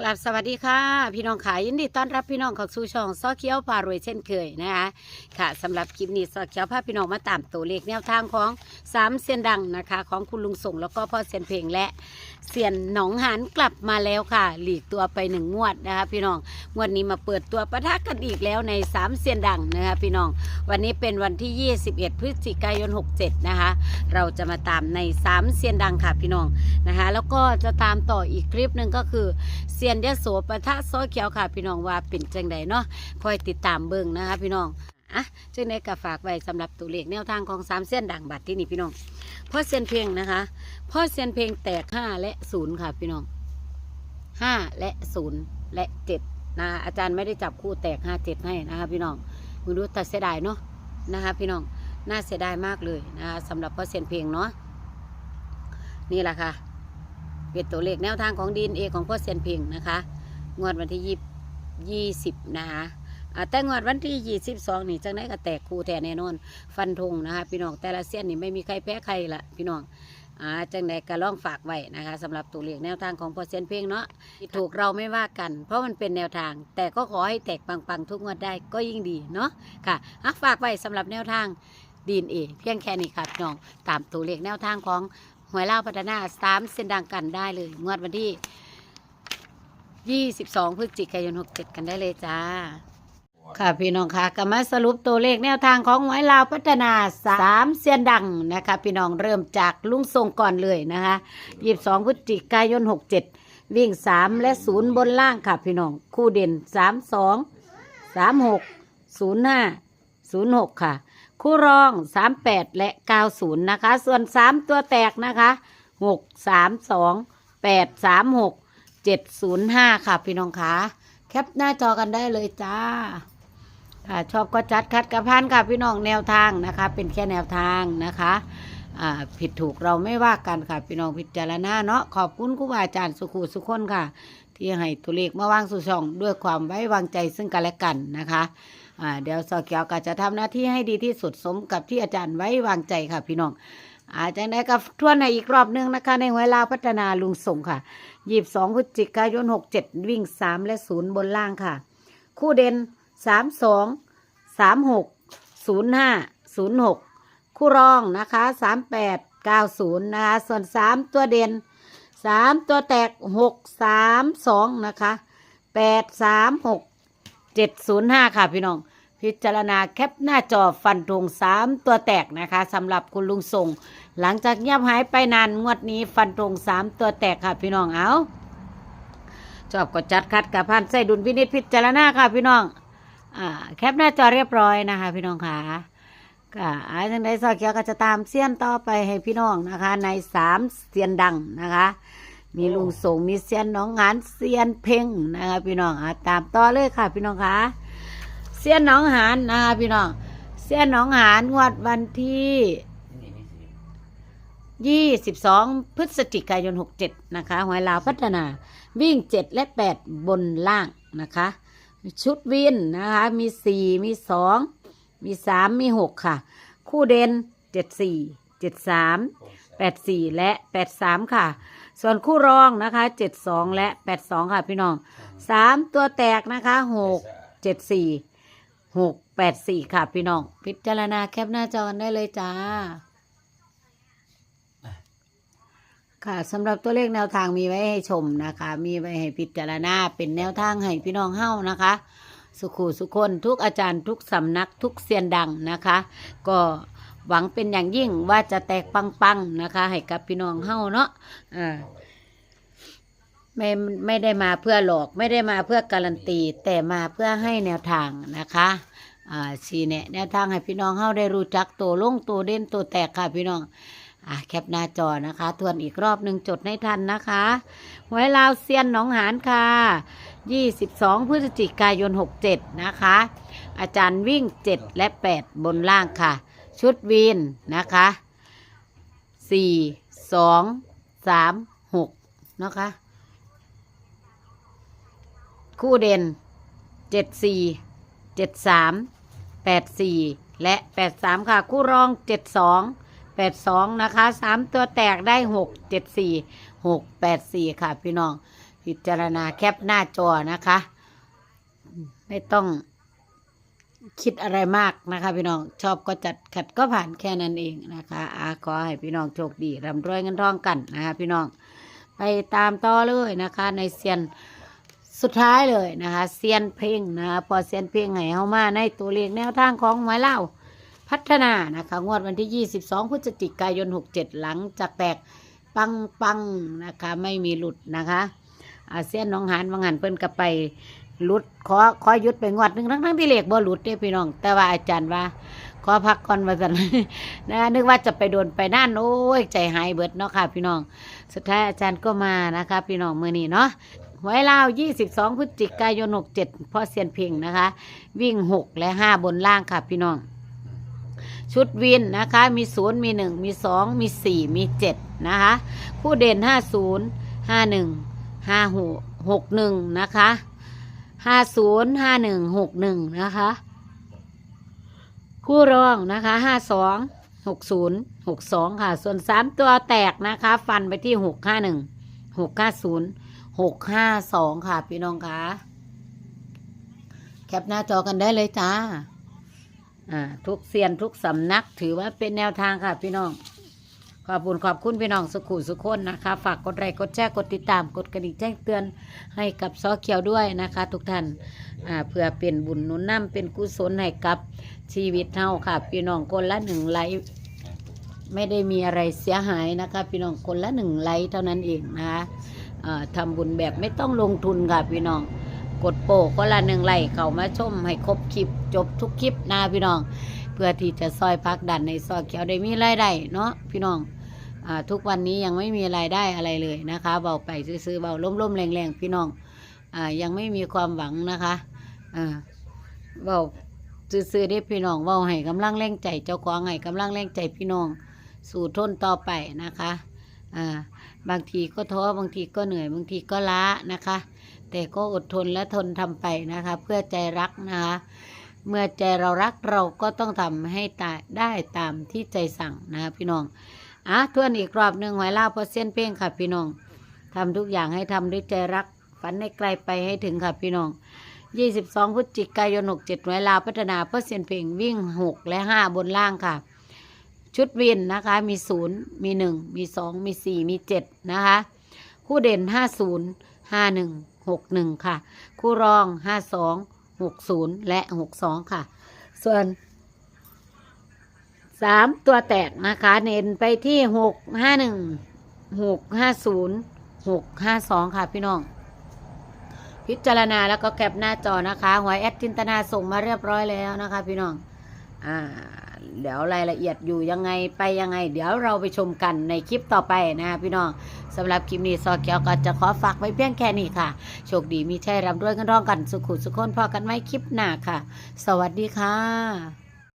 กลับสวัสดีค่ะ พี่น้องขายยินดีต้อนรับพี่น้องเข้าสู่ช่องซอเขียวพารวยเช่นเคยนะคะค่ะสำหรับคลิปนี้ซอเขียวพาพี่น้องมาตามตัวเลขแนวทางของสามเซียนดังนะคะ ของคุณลุงส่งแล้วก็พ่อเซียนเพลงและเซียนหนองหานกลับมาแล้วค่ะ หลีกตัวไปหนึ่งงวดนะคะ พี่น้อง งวดนี้มาเปิดตัวประทักกันอีกแล้วในสามเซียนดังนะคะพี่น้อง วันนี้เป็นวันที่ 21 พฤศจิกายน 67 นะคะ เราจะมาตามในสามเซียนดังค่ะพี่น้องนะคะ แล้วก็จะตามต่ออีกคลิปหนึ่งก็คือเซียนยโสประทะโซเขียวค่ะพี่น้องว่าเป็นจังใดเนาะคอยติดตามเบิ่งนะคะพี่น้องอะจังใดก็ฝากไว้สำหรับตัวเลขแนวทางของสามเส้นดังบัตรที่นี่พี่น้องพ่อเซียนเพลงนะคะพ่อเซียนเพลงแตกห้าและศูนย์ค่ะพี่น้องห้าและศูนย์และเจ็ด นะอาจารย์ไม่ได้จับคู่แตกห้าเจ็ดให้นะคะพี่น้องมึงดูแต่เสียดายเนาะนะคะพี่น้องน่าเสียดายมากเลยนะคะสำหรับพ่อเซียนเพลงเนาะนี่แหละค่ะเป็นตัวเลขแนวทางของดีเอของพ่อเซียนเพิงนะคะงวดวันที่ยี่ยี่สิบนะคะแต่งวดวันที่ยี่สิบสองนี่จังไดก็แตกคู่แท้แน่นอน ฟันธงนะคะพี่น้องแต่ละเส้นนี่ไม่มีใครแพ้ใครละพี่น้อง อ่าจังไดก็ล่องฝากไว้นะคะสำหรับตัวเลขแนวทางของพอเซียนเพิงเนาะถูกเราไม่ว่ากัน เพราะมันเป็นแนวทาง แต่ก็ขอให้แตกปังๆทุกงวดได้ก็ยิ่งดีเนาะค่ะอะฝากไว้สำหรับแนวทางดีนเอเพียงแค่นี้ค่ะพี่น้องตามตัวเลขแนวทางของหวยเล่าพัฒนาสามเส้นดังกันได้เลยงวดวันที่ 22 พฤศจิกายน 67 กันได้เลยจ้า ค่ะพี่น้องค่ะก็มาสรุปตัวเลขแนวทางของหวยลาวพัฒนาสามเสียนดังนะคะ พี่น้องเริ่มจากลุงทรงก่อนเลยนะคะ22พฤศจิกายน67วิ่ง3และ0บนล่างค่ะพี่น้อง คู่เด่น32 36 05 06ค่ะ คู่รอง38แปดและ90นย์นะคะ ส่วน3ตัวแตกนะคะ6 3 2 8 3 6 7 0 5ค่ะพี่น้องคะแคปหน้าจอกันได้เลยจ้า ค่ะชอบก็จัดคัดกระพันค่ะพี่น้องแนวทางนะคะ เป็นแค่แนวทางนะคะผิดถูกเราไม่ว่ากันค่ะ พี่น้องพิจารณาเนาะขอบคุณครูบาอาจารย์สุขุสุขคนค่ะ ที่ให้ตัวเลขมาวางสู่ช่อง ด้วยความไว้วางใจซึ่งกันและกันนะคะเดี๋ยวสอเกียวก็จะทำหน้าที่ให้ดีที่สุดสมกับที่อาจารย์ไว้วางใจค่ะ พี่น้องอาจารย์ได้กับทวนในอีกรอบนึงนะคะ ในหัวลาวพัฒนาลุงส่งค่ะยีบสองพฤศจิกายนหกเจ็ดวิ่งสามและศูนย์บนล่างค่ะ คู่เด่น สามสองสามหกศูนย์ห้าศูนย์หกคู่รองนะคะสามแปดเก้าศูนย์นะคะส่วนสามตัวเด่นสามตัวแตกหกสามสองนะคะแปดสามหกเจ็ดศูนย์ห้าค่ะพี่น้อง พิจารณาแคปหน้าจอฟันธงสามตัวแตกนะคะสำหรับคุณลุงส่งหลังจากเงียบหายไปนานงวดนี้ฟันธงสามตัวแตกค่ะพี่น้องเอาชอบก็จัดคัดกับพันใส่ดุลพินิจพิจารณาค่ะพี่น้อง แคปหน้าจอเรียบร้อยนะคะพี่น้องค่ะก็อาจังไดซอเกียวก็จะตามเสี้ยนต่อไปให้พี่น้องนะคะ ในสามเสียนดังนะคะ มีลุงสงมีเสียนน้องงานเสียนเพ่งนะคะพี่น้องอะตามต่อเลยค่ะ พี่น้องค่ะเสี้ยนหนองหานนะคะพี่น้องเสี้ยนหนองหานงวดวันที่22พฤศจิกายน67นะคะหวยลาวพัฒนาวิ่ง7และ8บนล่างนะคะ ชุดวินนะคะ มี4มี2มี3มี6ค่ะ คู่เด่น74 73 84แปดสี่และ83ค่ะ ส่วนคู่รองนะคะ72และ82ค่ะพี่น้อง3ตัวแตกนะคะ6 74หกแปดสี่ค่ะพี่น้อง พิจารณาแคปหน้าจอได้เลยจ้า ค่ะสำหรับตัวเลขแนวทางมีไว้ให้ชมนะคะ มีไว้ให้พิจารณาเป็นแนวทางให้พี่น้องเฮ้านะคะ สุขูสุคนทุกอาจารย์ทุกสำนักทุกเซียนดังนะคะ ก็หวังเป็นอย่างยิ่งว่าจะแตกปังๆนะคะ ให้กับพี่น้องเฮ้าเนาะอ่าไม่ไม่ได้มาเพื่อหลอกไม่ได้มาเพื่อการันตี แต่มาเพื่อให้แนวทางนะคะอ่าสีแนะแนวทางให้พี่น้องเฮาได้รู้จักตัวลงตัวเด่นตัวแตกค่ะพี่น้อง อ่าแคปหน้าจอนะคะ ทวนอีกรอบหนึ่งจดให้ทันนะคะหวยลาวเซียนหนองหานค่ะ 22 พฤศจิกายน 67 นะคะ อาจารย์วิ่ง 7 และ 8 บนล่างค่ะ ชุดวีนนะคะ 4 2 3 6 นะคะ คู่เด่นเจ็ดสี่เจ็ดสามแปดสี่และแปดสามค่ะ คู่รองเจ็ดสอง แปดสองนะคะสามตัวแตกได้หกเจ็ดสี่หกแปดสี่ค่ะ พี่น้องพิจารณาแคปหน้าจอนะคะ ไม่ต้องคิดอะไรมากนะคะ พี่น้องชอบก็จัดขัดก็ผ่านแค่นั้นเองนะคะอาขอให้พี่น้องโชคดีร่ำรวยเงินทองกันนะคะพี่น้องไปตามต่อเลยนะคะ ในเซียนสุดท้ายเลยนะคะเซียนเพลงนะคะพอเซียนเพลงไห้เข้ามาในตัวเลขแนวทางของหมายเล่า พัฒนานะคะงวดวันที่ 22 พฤศจิกายน 67 หลังจากแตกปังปังนะคะไม่มีหลุดนะคะอาเซียนน้องหานวังหันเพิ่นก็ไปหลุดขอขอหยุดไปงวดหนึ่งทั้งทั้งที่เหลขบ่หลุดเด้พี่น้อง แต่ว่าอาจารย์ว่า ขอพักก่อนว่าสันนะนึกว่าจะไปโดนไปนั่นโอ้ยใจหายเบิดเนาะค่ะ พี่น้อง สุดท้ายอาจารย์ก็มานะคะ พี่น้องมือนี้เนาะหวยลาว 22 พฤศจิกายน 67พ่อเซียนเพ่งนะคะ วิ่ง 6 และ 5 บนล่างค่ะพี่น้อง ชุดวินนะคะ มี 0 มี 1 มี 2 มี 4 มี 7 นะคะ คู่เด่น 50 51 56 61 นะคะ 50 51 61 นะคะ คู่รองนะคะ 52 60 62 ค่ะ ส่วน 3 ตัวแตกนะคะ ฟันไปที่ 651 650 652 ค่ะ พี่น้องคะแคปหน้าจอกันได้เลยจ้า อ่าทุกเซียนทุกสำนัก ถือว่าเป็นแนวทางค่ะพี่น้อง ขอบคุณขอบคุณพี่น้องสุขุสุขคนนะคะ ฝากกดไลค์กดแชร์กดติดตามกดกระดิ่งแจ้งเตือนให้กับซอเขียวด้วยนะคะ ทุกท่านอ่าเพื่อเป็นบุญหนุนนำเป็นกุศลให้กับชีวิตเฮาค่ะ พี่น้องคนละหนึ่งไลค์ไม่ได้มีอะไรเสียหายนะคะ พี่น้องคนละหนึ่งไลค์เท่านั้นเองนะคะทำบุญแบบไม่ต้องลงทุนค่ะพี่น้อง กดโปกคนละหนึ่งไลค์เข้ามาชมให้ครบคลิปจบทุกคลิปนะพี่น้อง เพื่อที่จะซอยพักดันในซอยเขียวได้มีรายได้เนาะพี่น้องอทุกวันนี้ยังไม่มีรายได้อะไรเลยนะคะเบาไปซื้อๆเบาล้มๆแรงๆพี่น้องอยังไม่มีความหวังนะคะเบาซื้อๆได้พี่น้องเบาให้กำลังแรงใจเจ้าของให้กำลังแรงใจพี่น้อง สู่ทนต่อไปนะคะบางทีก็ท้อบางทีก็เหนื่อยบางทีก็ล้านะคะ แต่ก็อดทนและทนทำไปนะคะ เพื่อใจรักนะคะเมื่อใจเรารักเราก็ต้องทำให้ตาได้ตามที่ใจสั่งนะคะพี่น้องอะทวนอีกรอบหนึ่งหอยล่าวเพราะเส้นเป้งค่ะพี่น้องทำทุกอย่างให้ทำด้วยใจรักฝันให้ไกลไปให้ถึงค่ะพี่น้อง 22พฤศจิกายน67หอยลาพัฒนาเพราะเส้นเพ่งวิ่ง 6 และ 5 บนล่างค่ะ ชุดวินนะคะมี 0 มี 1 มี 2 มี 4 มี 7 นะคะ คู่เด่น 50 51 61 ค่ะ คู่รอง 52 60 และ 62 ค่ะ ส่วน 3 ตัวแตกนะคะ เน้นไปที่ 651 650 652 ค่ะพี่น้อง พิจารณาแล้วก็แคปหน้าจอนะคะหวยแอดจินตนาส่งมาเรียบร้อยแล้วนะคะพี่น้อง อ่า เดี๋ยวรายละเอียดอยู่ยังไงไปยังไง เดี๋ยวเราไปชมกันในคลิปต่อไปนะคะพี่น้องสำหรับคลิปนี้ซอเกียวก็จะขอฝากไว้เพียงแค่นี้ค่ะ โชคดีมีชัยร่ำรวยกันร้องกันสุขุสุขคนพอกันไหมคลิปหน้าค่ะ สวัสดีค่ะ